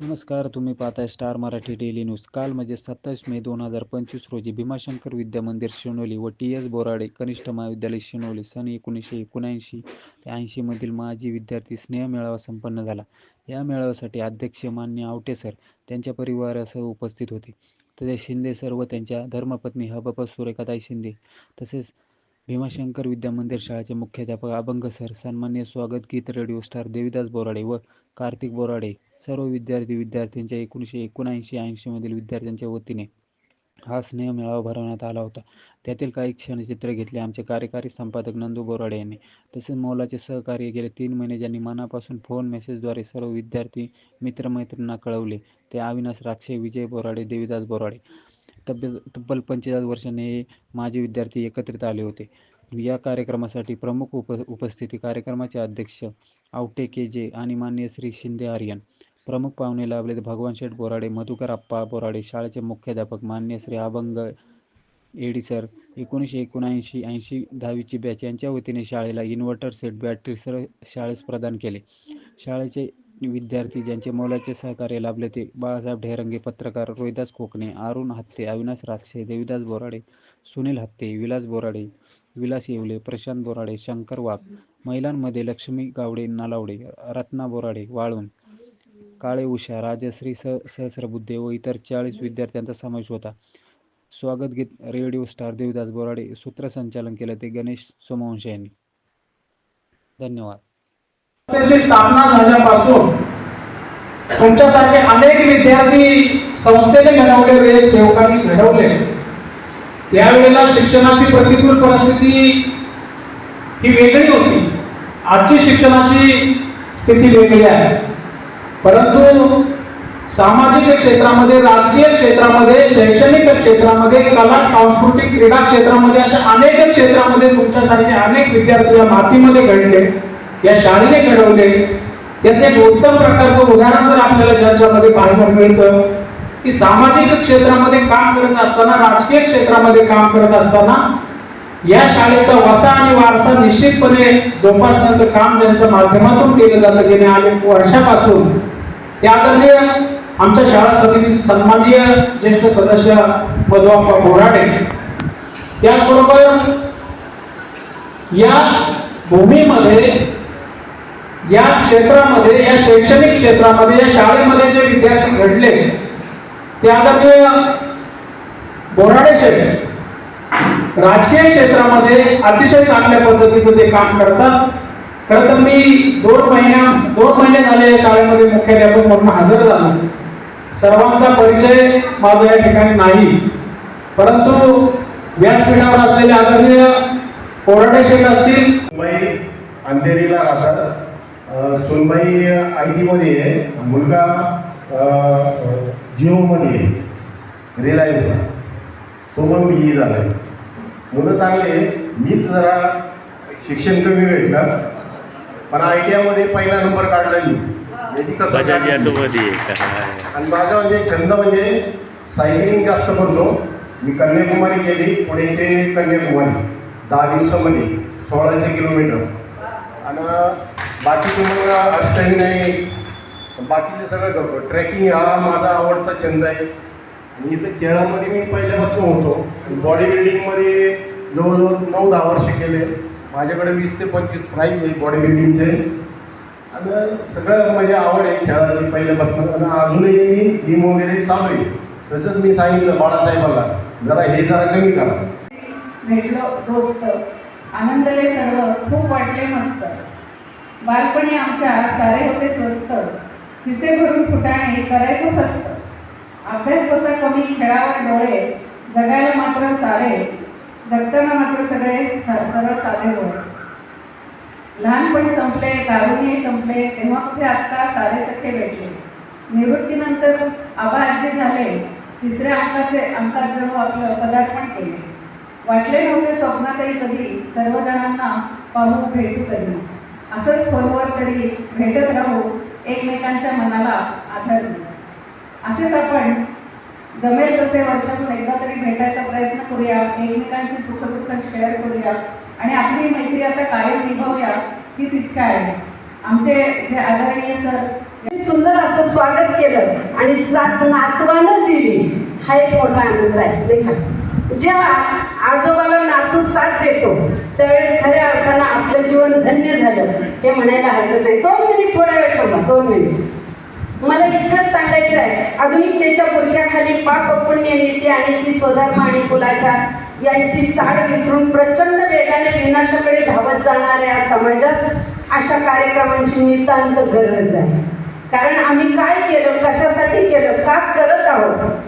नमस्कार तुम्ही पाहताय स्टार मराठी डेली न्यूज. काल म्हणजे सत्तावीस मे दोन हजार पंचवीस रोजी भीमाशंकर विद्या मंदिर शिवणोली व टी एस बोराडे कनिष्ठ महाविद्यालय शिनोली सन एकोणीसशे एकोणऐंशी ते ऐंशीमधील माजी विद्यार्थी स्नेह मेळावा संपन्न झाला. या मेळाव्यासाठी अध्यक्ष मान्य आवटे सर त्यांच्या परिवारासह उपस्थित होते. तसेच शिंदे सर व त्यांच्या धर्मपत्नी हबापा सुरेखाताई शिंदे तसेच भीमाशंकर विद्या मंदिर शाळेचे मुख्याध्यापक अभंग सर सन्मान्य स्वागत गीत रेडिओ स्टार देविदास बोराडे व कार्तिक बोराडे सर्व विद्यार्थी विद्यार्थ्यांच्या एकोणीसशे एकोणऐंशी ऐंशीमधील विद्यार्थ्यांच्या वतीने हा स्नेह मेळावा भरवण्यात आला होता. त्यातील काही क्षणचित्र घेतले आमचे कार्यकारी संपादक नंदू बोराडे यांनी. तसेच मोलाचे सहकार्य गेले तीन महिने ज्यांनी मनापासून फोन मेसेजद्वारे सर्व विद्यार्थी मित्रमैत्रिणींना कळवले. ते अविनाश राक्षे विजय बोराडे देविदास बोराडे. तब्बल तब्बल पंचेचाळीस वर्षांनी हे विद्यार्थी एकत्रित आले होते. या कार्यक्रमासाठी प्रमुख उप उपस्थिती कार्यक्रमाचे अध्यक्ष आवटे के जे आणि मान्य श्री शिंदे आर्यन. प्रमुख पाहुणे लाभले भगवान शेठ बोराडे मधुकर आप्पा बोराडे शाळेचे मुख्याध्यापक मान्य श्री अभंग एडी सर एकोणीसशे एकोणऐंशी ऐंशी दहावीची बॅच यांच्या वतीने शाळेला इन्व्हर्टर सेट बॅटरी सर शाळेस प्रदान केले. शाळेचे विद्यार्थी ज्यांचे मोलाचे सहकार्य लाभले ते बाळासाहेब ढेरंगे पत्रकार रोहिदास कोकणे अरुण हत्ते अविनाश राक्षे देविदास बोराडे सुनील हत्ते विलास बोराडे विलास येवले प्रशांत बोराडे शंकर वाघ महिलांमध्ये लक्ष्मी गावडे नालावडे रत्ना बोराडे वाळून काळे उषा राजश्री स सहस्रबुद्धे व इतर चाळीस विद्यार्थ्यांचा समावेश होता. स्वागत गीत रेडिओ स्टार देवदास बोराडे सूत्रसंचालन केलं ते गणेश सोमवंश यांनी. धन्यवाद. त्याची स्थापना झाल्यापासून तुमच्यासारखे अनेक विद्यार्थी संस्थेने घडवले सेवकांनी घडवले. त्यावेळेला शिक्षणाची प्रतिकूल परिस्थिती ही वेगळी होती. आजची शिक्षणाची स्थिती वेगळी आहे. परंतु सामाजिक क्षेत्रामध्ये राजकीय क्षेत्रामध्ये शैक्षणिक क्षेत्रामध्ये कला सांस्कृतिक क्रीडा क्षेत्रामध्ये अशा अनेक क्षेत्रामध्ये तुमच्यासारखे अनेक विद्यार्थी या मातीमध्ये घडले या शाळेने घडवले. त्याचं एक उत्तम प्रकारचं उदाहरण जर आपल्याला ज्यांच्यामध्ये पाहायला मिळतं की सामाजिक क्षेत्रामध्ये काम करत असताना राजकीय क्षेत्रामध्ये काम करत असताना या शाळेचा वसा आणि वारसा निश्चितपणे जोपासण्याचं काम ज्यांच्या माध्यमातून केलं जातं गेल्या अनेक वर्षापासून. ते आदरणीय आमच्या शाळा समितीचे सन्माननीय ज्येष्ठ सदस्य मधुआप्पा बोराडे. त्याचबरोबर या भूमीमध्ये या क्षेत्रामध्ये या शैक्षणिक क्षेत्रामध्ये या शाळेमध्ये जे विद्यार्थी घडले ते आदरणीय बोराडे शेठ. राजकीय क्षेत्रामध्ये अतिशय चांगल्या पद्धतीचं ते काम करतात. खरं तर मी दोन महिन्या दोन महिने झाले या शाळेमध्ये मुख्याध्यापक म्हणून हजर झालो सर्वांचा परिचय माझा या ठिकाणी नाही. परंतु व्यासपीठावर असलेले आदरणीय कोराडे शेठ असतील. मुंबई अंधेरीला राहतात. सोनबाई आय टीमध्ये आहे. मुलगा जिओमध्ये आहे रिलायन्सला तो पण बी ई झाला आहे मुलं चांगले. मीच जरा शिक्षण कमी भेटलं पण आय टी आयमध्ये पहिला नंबर काढला मी. याची कसं आणि माझा म्हणजे छंद म्हणजे सायकलिंग जास्त करतो. मी कन्याकुमारी केली. पुणे ते कन्याकुमारी. दहा दिवसामध्ये. सोळाशे किलोमीटर. आणि बाकीचे मग अष्टही नाही बाकीचे सगळं करतो ट्रेकिंग हा माझा आवडता छंद आहे. आणि इथं खेळामध्ये मी पहिल्यापासून होतो. बॉडी बिल्डिंगमध्ये जवळजवळ नऊ दहा वर्ष केले. माझ्याकडे वीस ते पंचवीस प्राईज आहे बॉडी बिल्डिंगचे आणि सगळं म्हणजे आवड आहे खेळाची पहिल्यापासून. आणि अजूनही मी जिम वगैरे चालू आहे. तसंच मी सांगितलं बाळासाहेबाला जरा हे जरा कमी करा. भेटलो दोस्त. आनंदले सर्व खूप वाटले मस्त. बालपणी आमच्या सारे होते स्वस्त खिसे भरून फुटाणे करायचो फस्त. अभ्यास होता कमी खेळावर डोळे जगायला मात्र सारे जगताना मात्र सगळे सरळ साधे डोळे लहानपण संपले तारुण्य संपले तेव्हा कुठे आत्ता सारे सखे भेटले. निवृत्तीनंतर आबा आजी झाले तिसऱ्या अंकाचे अंकात जणू आपलं पदार्पण केले. वाटले नव्हते स्वप्नातही कधी सर्वजणांना पाहू भेटू कधी. असंच फोनवर तरी भेटत राहू एकमेकांच्या मनाला आधार देऊ असेच आपण जमेल तसे वर्षातून एकदा तरी भेटायचा प्रयत्न करूया एकमेकांची सुखदुःख शेअर करूया आणि आपली मैत्री आता कायम निभावूया हीच इच्छा आहे. आमचे जे आदरणीय सर सुंदर असं स्वागत केलं आणि सात नातवानं दिली. हा एक मोठा आनंद आहे नाही का? जेव्हा आजोबाला नातू साथ देतो त्यावेळेस खऱ्या अर्थानं आपलं जीवन धन्य झालं. हे म्हणायला हरकत नाही. तो मिनिट थोडा वेळ ठेवा दोन मिनिट. मला इतकंच सांगायचं आहे आधुनिकतेच्या बुरख्याखाली पाप पुण्य नीती आणि ती स्वधर्म आणि कुलाच्या यांची चाड विसरून प्रचंड वेगाने विनाशाकडे धावत जाणाऱ्या समाजास अशा कार्यक्रमांची नितांत गरज आहे. कारण आम्ही काय केलं कशासाठी केलं का करत आहोत